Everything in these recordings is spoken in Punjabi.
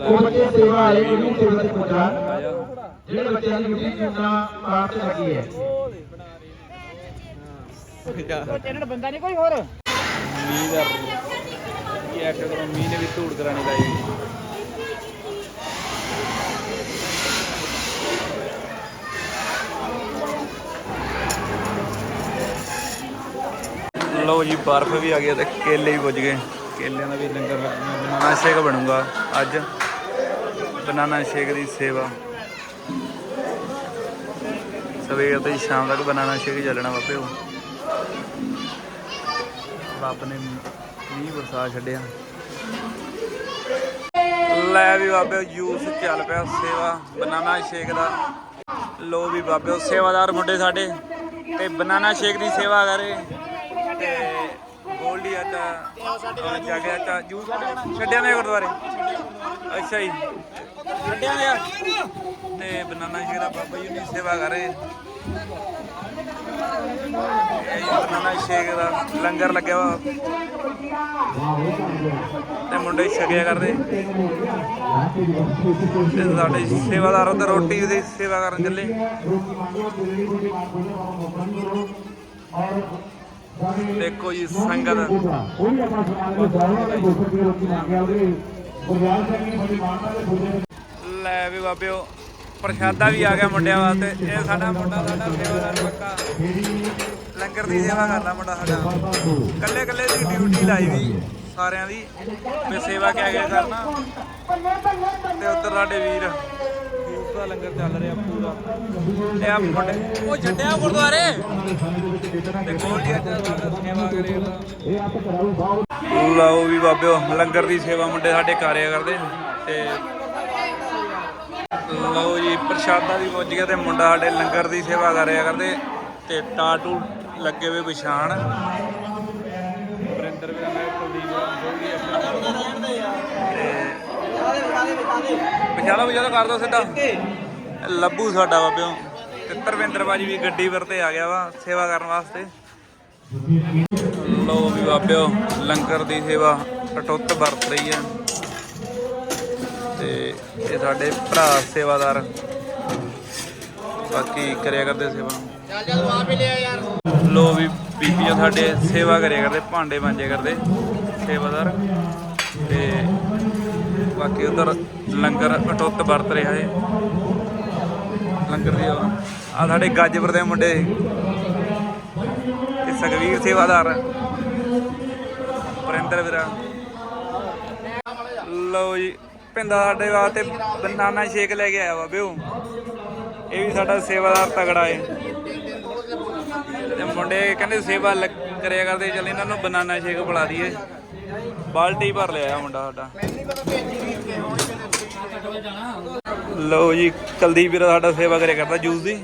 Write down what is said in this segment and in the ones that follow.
ਉਹ ਬੱਚੇ ਸੇਵਾ ਆਏ ਉਹਨੂੰ ਸੇਵਾ ਤੇ ਪਹੁੰਚਾ ਜਿਹੜੇ ਬੱਚਿਆਂ ਦੀ ਡਿਊਟੀ ਚੁਣਨਾ ਪਾਰਟ ਤੇ ਲੱਗੀ ਹੈ। ਚੈਨਲ ਬੰਦਾ ਨਹੀਂ ਕੋਈ ਹੋਰ? ਮੀਂਹ ਦਾ ਕੀ ਐਕਟ ਕਰੋ ਮੀਂਹ ਨੇ ਵੀ ਧੂੜ ਕਰਾਣੀ ਲਾਈ ਲਓ ਜੀ ਬਰਫ਼ ਵੀ ਆ ਗਈ ਤੇ ਕੇਲੇ ਵੀ ਪੁੱਜ ਗਏ। ਕੇਲਿਆਂ ਦਾ ਵੀ ਲੰਗਰ ਲੱਗਣਾ ਬਨਾਨਾ ਸ਼ੇਕ ਬਣੂਗਾ ਅੱਜ। ਬਨਾਨਾ ਸ਼ੇਕ ਦੀ ਸੇਵਾ। ਸਵੇਰ ਤੋਂ ਹੀ ਸ਼ਾਮ ਤੱਕ ਬਨਾਨਾ ਸ਼ੇਕ ਚੱਲਣਾ ਬਾਪੇ ਉਹ। ਰੱਬ ਨੇ ਮੀਂਹ ਵਰਸਾ ਛੱਡਿਆ। ਲੈ ਵੀ ਬਾਬੇ ਜੂਸ ਚੱਲ ਪਿਆ ਸੇਵਾ, ਬਨਾਨਾ ਸ਼ੇਕ ਦਾ। ਲੋ ਵੀ ਬਾਬੇ ਸੇਵਾਦਾਰ ਮੁੰਡੇ ਸਾਡੇ, ਤੇ ਬਨਾਨਾ ਸ਼ੇਕ ਦੀ ਸੇਵਾ ਕਰੇ। ਤੇ ਗੋਲਡੀ ਆਟਾ ਜਾ ਆਟਾ ਜੂਸ ਛੱਡਿਆ ਨੇ ਗੁਰਦੁਆਰੇ? ਅੱਛਾ ਜੀ ਛੱਡਿਆ ਨੇ ਤੇ ਬਨਾਨਾ ਸ਼ੇਕ ਬਾਬਾ ਜੀ ਦੀ ਸੇਵਾ ਕਰੇ ਇਹ ਬਨਾਨਾ ਸ਼ੇਕ ਦਾ ਲੰਗਰ ਲੱਗਿਆ ਵਾ। ਤੇ ਮੁੰਡੇ ਛਕਿਆ ਕਰਦੇ। ਤੇ ਸਾਡੇ ਸੇਵਾਦਾਰ ਉਧਰ ਰੋਟੀ ਦੀ ਸੇਵਾ ਕਰਨ ਚੱਲੇ। ਦੇਖੋ ਜੀ ਸੰਗਤ। ਕੋਈ ਆਪਣਾ ਸਮਾਨ ਨੂੰ ਜਾਉਣਾ ਤੇ ਗੋਸਰ ਦੀ ਰੋਟੀ ਮੰਗ ਉਹਦੇ ਗੁਰਦਿਆਲ ਸਿੰਘ ਨੇ ਬੜੀ ਮਾਨਤਾ ਦੇ ਬੁੱਢੇ ਲੈ ਵੀ ਬਾਬਿਓ ਪ੍ਰਸ਼ਾਦਾ ਵੀ ਆ ਗਿਆ ਮੁੰਡਿਆਂ ਵਾਸਤੇ। ਇਹ ਸਾਡਾ ਮੁੰਡਾ ਸਾਡਾ ਸੇਵਾਦਾਰ ਪੱਕਾ। ਲੰਗਰ ਦੀ ਸੇਵਾ ਕਰਦਾ ਮੁੰਡਾ ਸਾਡਾ। ਕੱਲੇ ਕੱਲੇ ਦੀ ਡਿਊਟੀ ਲਾਈ ਵੀ ਸਾਰਿਆਂ ਦੀ ਵੀ ਸੇਵਾ ਕਿਆ ਕਿਆ ਕਰਨਾ। ਤੇ ਉੱਧਰ ਸਾਡੇ ਵੀਰ। ਵੀਰ ਦਾ ਲੰਗਰ ਚੱਲ ਰਿਹਾ ਪੂਰਾ। ਇਹ ਆ ਮੁੰਡੇ। ਉਹ ਛੱਡਿਆ ਗੁਰਦੁਆਰੇ? ਤੇ ਗੋਲਡੀਆ ਚ ਲਓ ਵੀ ਬਾਬਿਓ, ਲੰਗਰ ਦੀ ਸੇਵਾ ਮੁੰਡੇ ਸਾਡੇ ਕਾਰਿਆ ਕਰਦੇ ਤੇ ਲਓ ਜੀ, ਪ੍ਰਸ਼ਾਦਾ ਵੀ ਪਹੁੰਚ ਗਿਆ ਤੇ ਮੁੰਡਾ ਸਾਡੇ ਲੰਗਰ ਦੀ ਸੇਵਾ ਕਰ ਰਿਹਾ ਕਰਦੇ ਤੇ ਟਾਟੂ ਲੱਗੇ ਹੋਏ ਵਿਛਾਣ ਵਰਿੰਦਰ ਵੀ ਮੈਂ ਕੁਲਦੀਪ ਤੇ ਵਿਚਾਲਾ ਵਿਚਾਲਾ ਕਰ ਦੋ ਸਿੱਧਾ। ਲੱਭੂ ਸਾਡਾ ਬਾਬਿਓ। ਤੇ ਤਰਵਿੰਦਰ ਬਾਜੀ ਵੀ ਗੱਡੀ ਵਰਤੇ ਆ ਗਿਆ ਵਾ ਸੇਵਾ ਕਰਨ ਵਾਸਤੇ। ਲੋ ਵੀ ਬਾਬਿਓ, ਲੰਗਰ ਦੀ ਸੇਵਾ ਅਟੁੱਟ ਵਰਤ ਰਹੀ ਹੈ। ਤੇ ਇਹ ਸਾਡੇ ਭਰਾ ਸੇਵਾਦਾਰ। ਬਾਕੀ ਕਰਿਆ ਕਰਦੇ ਸੇਵਾ। ਚੱਲ ਚੱਲ ਆ ਵੀ ਲਿਆ ਯਾਰ ਲੋ ਵੀ ਬੀਬੀਆਂ ਸਾਡੇ ਸੇਵਾ ਕਰਿਆ ਕਰਦੇ, ਭਾਂਡੇ ਮਾਂਜੇ ਕਰਦੇ ਸੇਵਾਦਾਰ। ਤੇ ਬਾਕੀ ਉਧਰ ਲੰਗਰ ਅਟੁੱਟ ਵਰਤ ਰਿਹਾ ਹੈ। ਲੰਗਰ ਦੀ ਆ ਸਾਡੇ ਗੱਜਪੁਰ ਦੇ ਮੁੰਡੇ ਤੇ ਸੁਖਵੀਰ ਸੇਵਾਦਾਰ। ਵਰਿੰਦਰ ਵੀਰਾ। ਲਓ ਜੀ ਪਿੰਦਾ ਸਾਡੇ ਵਾਸਤੇ ਬਨਾਨਾ ਸ਼ੇਕ ਲੈ ਕੇ ਆਇਆ ਵਾ ਬਿਓ ਇਹ ਵੀ ਸਾਡਾ ਸੇਵਾਦਾਰ ਤਗੜਾ ਏ। ਤੇ ਮੁੰਡੇ ਕਹਿੰਦੇ ਸੇਵਾ ਕਰਿਆ ਕਰਦੇ, ਚੱਲ ਇਹਨਾਂ ਨੂੰ ਬਨਾਨਾ ਸ਼ੇਕ ਪਿਲਾ ਦਈਏ। ਬਾਲਟੀ ਭਰ ਲਿਆ ਮੁੰਡਾ ਸਾਡਾ। ਲਓ ਜੀ, ਕੁਲਦੀਪ ਵੀਰ ਸਾਡਾ ਸੇਵਾ ਕਰਿਆ ਕਰਦਾ ਜੂਸ ਦੀ।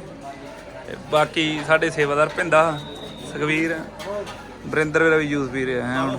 ਬਾਕੀ ਸਾਡੇ ਸੇਵਾਦਾਰ ਪਿੰਦਾ ਸੁਖਵੀਰ ਵਰਿੰਦਰ ਵੀਰ ਵੀ ਜੂਸ ਪੀ ਰਿਹਾ ਹੈ ਹੁਣ।